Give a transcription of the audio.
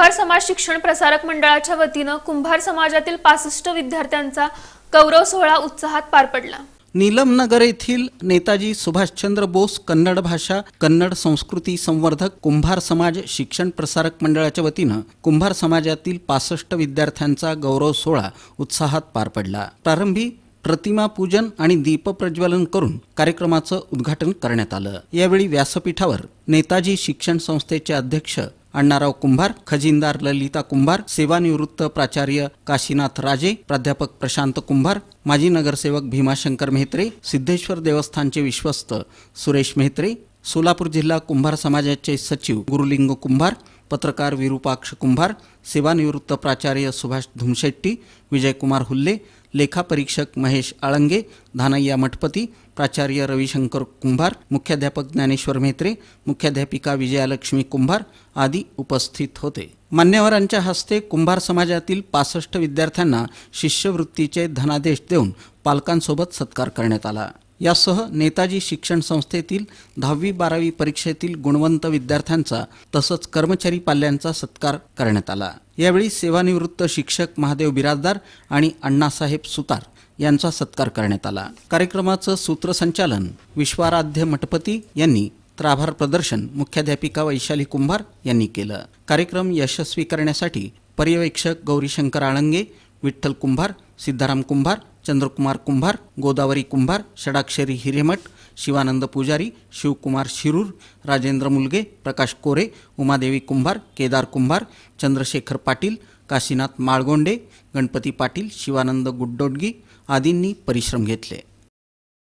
कुंभार समाज शिक्षण प्रसारक मंडळाच्या वतीनं कुंभार समाजातील पासष्ट विद्यार्थ्यांचा गौरव सोहळा उत्साहात पार पडला. नीलमनगर येथील नेताजी सुभाषचंद्र बोस कन्नड भाषा कन्नड संस्कृती संवर्धक कुंभार समाज शिक्षण प्रसारक मंडळाच्या वतीनं कुंभार समाजातील पासष्ट विद्यार्थ्यांचा गौरव सोहळा उत्साहात पार पडला. प्रारंभी प्रतिमा पूजन आणि दीपप्रज्वलन करून कार्यक्रमाचं उद्घाटन करण्यात आलं. यावेळी व्यासपीठावर नेताजी शिक्षण संस्थेचे अध्यक्ष अण्णाराव कुंभार खजिनदार ललिता कुंभार सेवानिवृत्त प्राचार्य काशीनाथ राजे प्राध्यापक प्रशांत कुंभार माजी नगरसेवक भीमाशंकर मेहत्रे सिद्धेश्वर देवस्थानचे विश्वस्त सुरेश मेहत्रे सोलापूर जिल्हा कुंभार समाजाचे सचिव गुरुलिंग कुंभार पत्रकार विरूपाक्ष कुंभार सेवानिवृत्त प्राचार्य सुभाष धुमशेट्टी विजयकुमार हुल्ले लेखापरीक्षक महेश आळंगे धानय्या मठपती प्राचार्य रविशंकर कुंभार मुख्याध्यापक ज्ञानेश्वर म्हेत्रे मुख्याध्यापिका विजयालक्ष्मी कुंभार आदी उपस्थित होते. मान्यवरांच्या हस्ते कुंभार समाजातील पासष्ट विद्यार्थ्यांना शिष्यवृत्तीचे धनादेश देऊन पालकांसोबत सत्कार करण्यात आला. यासह नेताजी शिक्षण संस्थेतील दहावी बारावी परीक्षेतील गुणवंत विद्यार्थ्यांचा तसंच कर्मचारी पाल्यांचा सत्कार करण्यात आला. यावेळी सेवानिवृत्त शिक्षक महादेव बिराजदार आणि अण्णासाहेब सुतार यांचा सत्कार करण्यात आला. कार्यक्रमाचं सूत्रसंचालन विश्वाराध्य मठपती यांनी तर आभार प्रदर्शन मुख्याध्यापिका वैशाली कुंभार यांनी केलं. कार्यक्रम यशस्वी करण्यासाठी पर्यवेक्षक गौरीशंकर आळंगे विठ्ठल कुंभार सिद्धाराम कुंभार चंद्रकुमार कुंभार गोदावरी कुंभार षडाक्षरी हिरेमठ शिवानंद पुजारी शिवकुमार शिरूर राजेंद्र मुलगे प्रकाश कोरे उमादेवी कुंभार केदार कुंभार चंद्रशेखर पाटील काशीनाथ माळगोंडे गणपती पाटील शिवानंद गुड्डोडगी आदींनी परिश्रम घेतले.